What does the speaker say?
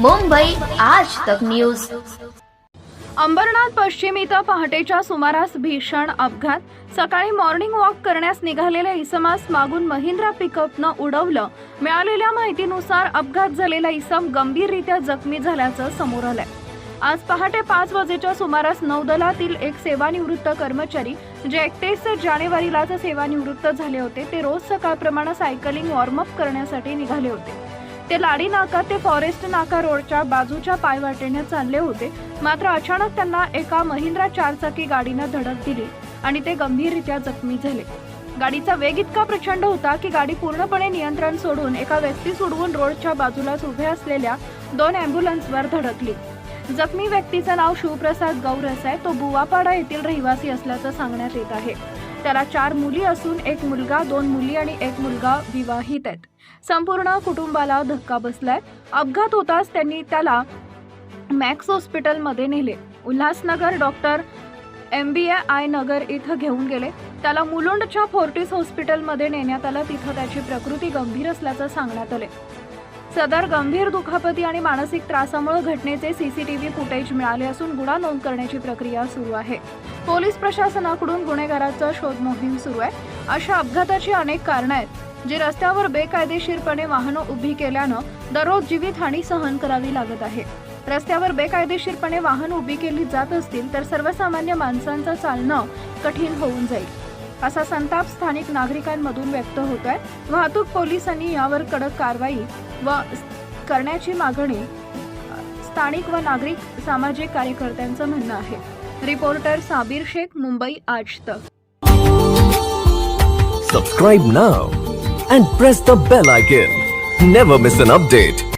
मुंबई आज तक न्यूज अंबरनाथ पश्चिम इथं पहाटेच्या सुमारास भीषण अपघात. सकाळी मॉर्निंग वॉक करण्यास निघालेल्या इसमास मागून महिंद्रा पिकअपनं उडवलं. मिळालेल्या माहितीनुसार अपघात झालेला इसम गंभीररित्या जखमी झाल्याचं समोर आलंय. आज पहाटे पाच वाजेच्या सुमारास नौदलातील एक सेवानिवृत्त कर्मचारी जे एकतीस जानेवारीलाच सेवानिवृत्त झाले होते ते रोज सकाळप्रमाणे सायकलिंग वॉर्मअप करण्यासाठी निघाले होते. ते लाडी नाका ते फॉरेस्ट नाका रोडच्या बाजूच्या पायवाटेने चालले होते. मात्र अचानक त्यांना एका महिंद्रा चारचाकी गाडीनं धडक दिली आणि ते गंभीररित्या जखमी झाले. गाडीचा वेग इतका प्रचंड होता की गाडी पूर्णपणे नियंत्रण सोडून एका व्यक्ती सोडवून रोडच्या बाजूलाच उभे असलेल्या दोन अँब्युलन्सवर धडकली. जखमी व्यक्तीचं नाव शिवप्रसाद गौरस आहे. तो बुवापाडा येथील रहिवासी असल्याचं सांगण्यात येत आहे. त्याला चार मुली असून एक मुलगा दोन मुली आणि एक मुलगा विवाहित आहेत. संपूर्ण कुटुंबाला धक्का बसलाय. अपघात होताच त्यांनी त्याला मॅक्स हॉस्पिटलमध्ये नेले. Ulhasnagar doctor M B I Nagar इथं घेऊन गेले. त्याला मुलुंडच्या फोर्टिस हॉस्पिटलमध्ये नेण्यात आलं. तिथं त्याची प्रकृती गंभीर असल्याचं सांगण्यात आले सदर गंभीर दुखापती आणि मानसिक त्रासामुळे घटनेचे सीसीटीव्ही फुटेज मिळाले असून गुन्हा नोंद करण्याची प्रक्रिया सुरू आहे. पोलीस प्रशासनाकडून गुन्हेगाराचा शोध मोहीम सुरू आहे. अशा अपघाताची अनेक कारणं आहेत जी रस्त्यावर बेकायदेशीरपणे वाहनं उभी केल्यानं दररोज जीवितहानी सहन करावी लागत आहे. रस्त्यावर बेकायदेशीरपणे वाहन उभी केली जात असतील तर सर्वसामान्य माणसांचं चालणं कठीण होऊन जाईल. असा संताप स्थानिक नागरिकांमधून व्यक्त होत आहे वाहतूक पोलिसांनी यावर कडक कारवाई व करण्याची मागणी स्थानिक व नागरिक सामाजिक कार्यकर्त्यांचं म्हणणं आहे. Reporter Sabir Shaikh Mumbai Aaj Tak. Subscribe now and press the bell icon never miss an update